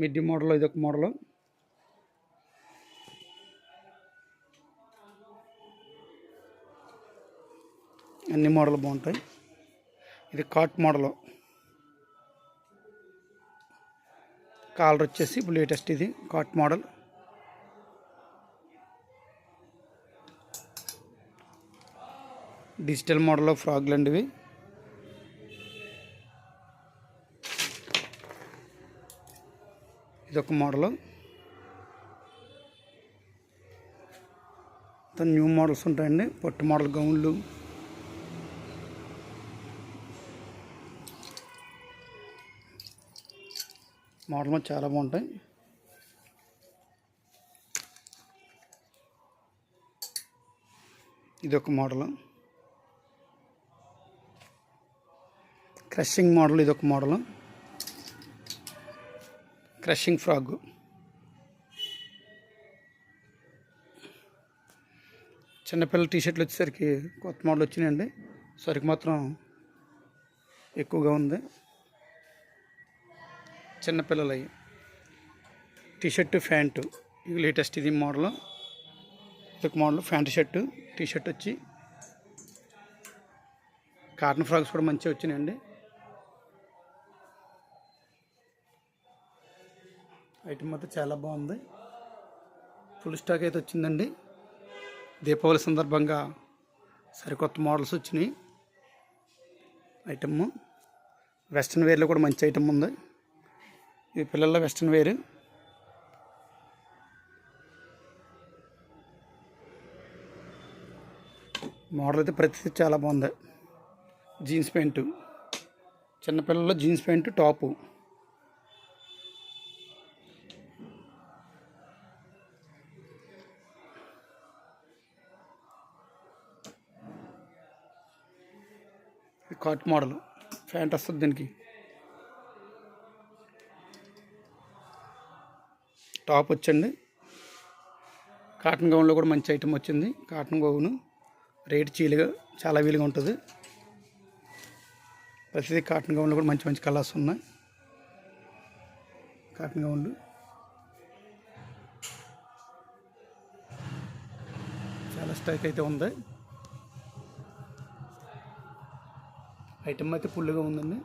Midi model ఇది ఒక model. అన్ని మోడల్ బాగుంటాయి. ఇది కాట్ మోడల్. కాలర్ వచ్చేసి ఇప్పుడు లేటెస్ట్ ఇది కాట్ మోడల్. డిజిటల్ మోడల్లో ఫ్రాగ్లు అండి ఇవి. ఇదొక మోడల్. న్యూ మోడల్స్ ఉంటాయండి. పొట్టు మోడల్ గౌన్లు. మోడల్ చాలా బాగుంటాయి. ఇదొక మోడల్. క్రషింగ్ మోడల్ ఇదొక మోడల్. Crushing frock. చిన్నపిల్లల టీషర్ట్లు వచ్చేసరికి కొత్త మోడల్ వచ్చినాయండి. సరికి మాత్రం ఎక్కువగా ఉంది. చిన్నపిల్లలవి. T-shirt pant. ఇది లేటెస్ట్ ఇది మోడల్. ఇదొక మోడల్. ప్యాంట్ షర్టు టీషర్ట్ వచ్చి. కాటన్ ఫ్రాక్స్ కూడా మంచిగా వచ్చినాయండి. ఐటమ్ అయితే చాలా బాగుంది. ఫుల్ స్టాక్ అయితే వచ్చిందండి. దీపావళి సందర్భంగా సరికొత్త మోడల్స్ వచ్చినాయి. ఐటమ్ వెస్ట్రన్ వేర్లో కూడా మంచి ఐటమ్ ఉంది. ఇది పిల్లల వెస్ట్రన్ వేర్ మోడల్ అయితే ప్రతిదీ చాలా బాగుంది. జీన్స్ ప్యాంటు చిన్నపిల్లల్లో జీన్స్ ప్యాంటు టాపు కాట్ మోడల్. ప్యాంట్ వస్తుంది దీనికి. టాప్ వచ్చండి. కాటన్ గౌన్లో కూడా మంచి ఐటమ్ వచ్చింది. కాటన్ గౌను రేట్ చీలుగా చాలా వీలుగా ఉంటుంది. ప్రతిదీ కాటన్ గౌన్లో కూడా మంచి మంచి కలర్స్ ఉన్నాయి. కాటన్ గౌన్లు. చాలా స్టైక్ అయితే ఉంది. ఐటమ్ అయితే ఫుల్గా ఉందండి